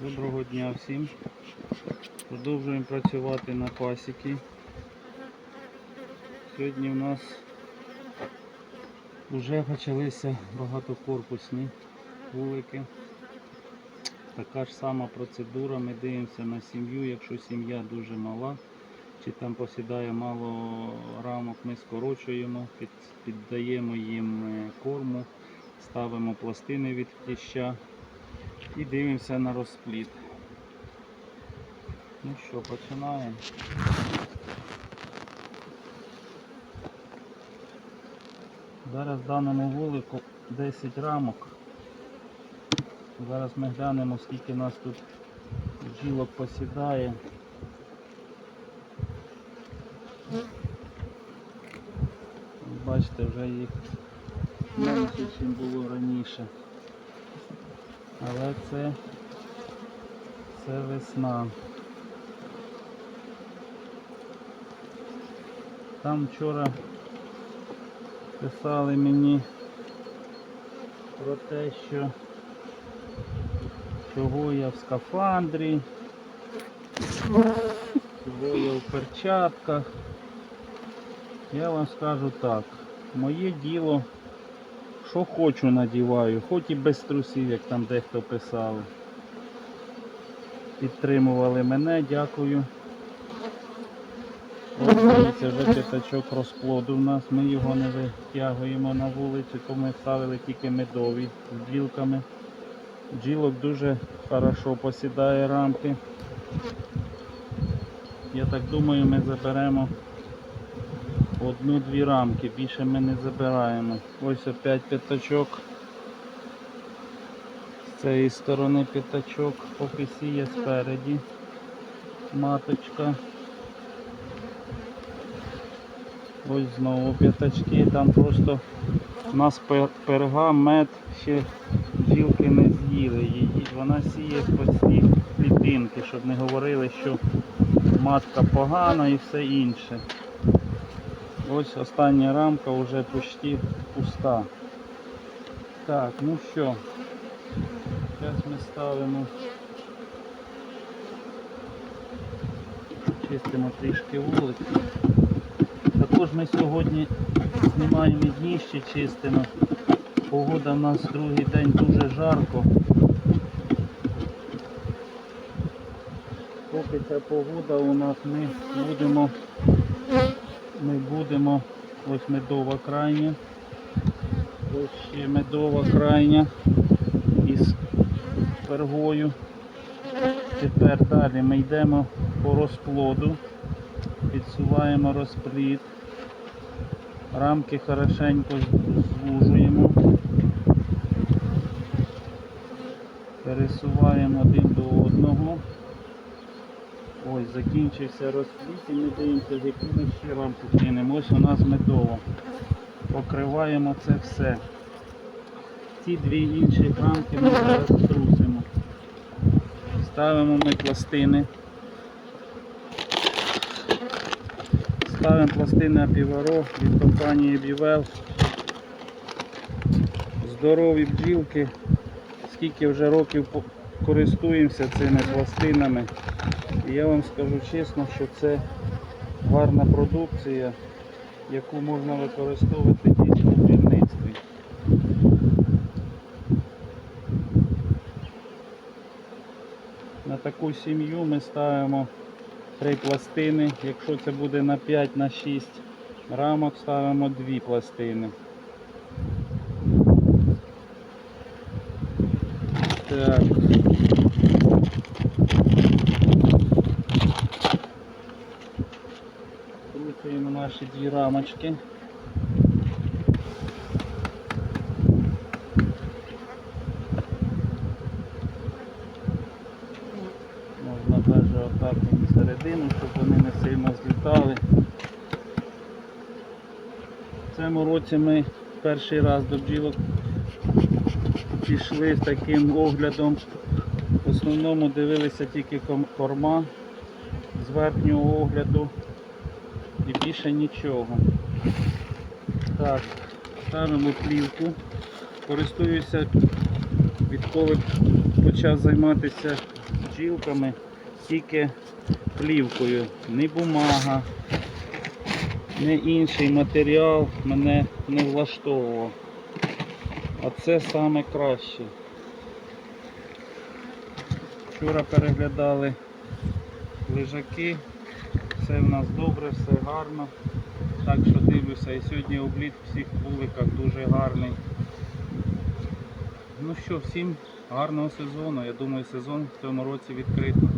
Доброго дня всім. Продовжуємо працювати на пасіки. Сьогодні у нас вже почалися багатокорпусні вулики. Така ж сама процедура. Ми дивимося на сім'ю. Якщо сім'я дуже мала, чи там посідає мало рамок, ми скорочуємо, під, піддаємо їм е, корму, ставимо пластини від кліща і дивимося на розплід. Ну що, починаємо. Зараз в даному вулику 10 рамок. Зараз ми глянемо, скільки нас тут бджілок посідає. Бачите, вже їх менше, ніж було раніше. Але це, це весна. Там вчора писали мені про те, що чого я в скафандрі, чого я в перчатках. Я вам скажу так, моє діло, що хочу надіваю, хоч і без трусів, як там дехто писав. Підтримували мене, дякую. Ось дивіться, вже п'ятачок розплоду у нас. Ми його не витягуємо на вулицю, то ми ставили тільки медові з бджілками. Бджілок дуже хорошо посідає рамки. Я так думаю, ми заберемо одну-дві рамки, більше ми не забираємо. Ось опять п'ятачок. З цієї сторони п'ятачок, поки сіє спереді. Маточка. Ось знову п'ятачки, там просто у нас перга, мед, ще бджілки не з'їли її. Вона сіє по ці клітинки, щоб не говорили, що матка погана і все інше. Ось остання рамка вже почти пуста. Так, ну що, зараз ми ставимо, чистимо трішки вулиці. Також ми сьогодні знімаємо дніще чистимо. Погода в нас другий день дуже жарко. Поки ця погода у нас ми будемо ми будемо ось медова крайня. Ось ще медова крайня із пергою. Тепер далі ми йдемо по розплоду, підсуваємо розплід, рамки хорошенько звужуємо, пересуваємо один до одного. Ось, закінчився розплід і ми дивимося, в яку ми ще рамку кинемо. Ось у нас медово. Покриваємо це все. Ці дві інші рамки ми зараз трусимо. Ставимо ми пластини. Ставимо пластини апіваро від компанії Бівел. Здорові бджілки. Скільки вже років користуємося цими пластинами. І я вам скажу чесно, що це гарна продукція, яку можна використовувати дійсно в бджільництві. На таку сім'ю ми ставимо три пластини. Якщо це буде на 5 на 6 рамок, ставимо дві пластини. Так. Крутуємо наші дві рамочки. Можна навіть отак середину, щоб вони не сильно злітали. В цьому році ми перший раз до бджілок пішли з таким оглядом. В основному дивилися тільки корма з верхнього огляду і більше нічого. Так, ставимо плівку. Користуюся, відколи почав займатися бджілками тільки плівкою. Ні бумага, ні інший матеріал мене не влаштовував. А це саме краще. Вчора переглядали лежаки, все в нас добре, все гарно. Так що дивлюся, і сьогодні обліт в всіх вуликах дуже гарний. Ну що, всім гарного сезону. Я думаю, сезон в цьому році відкрито.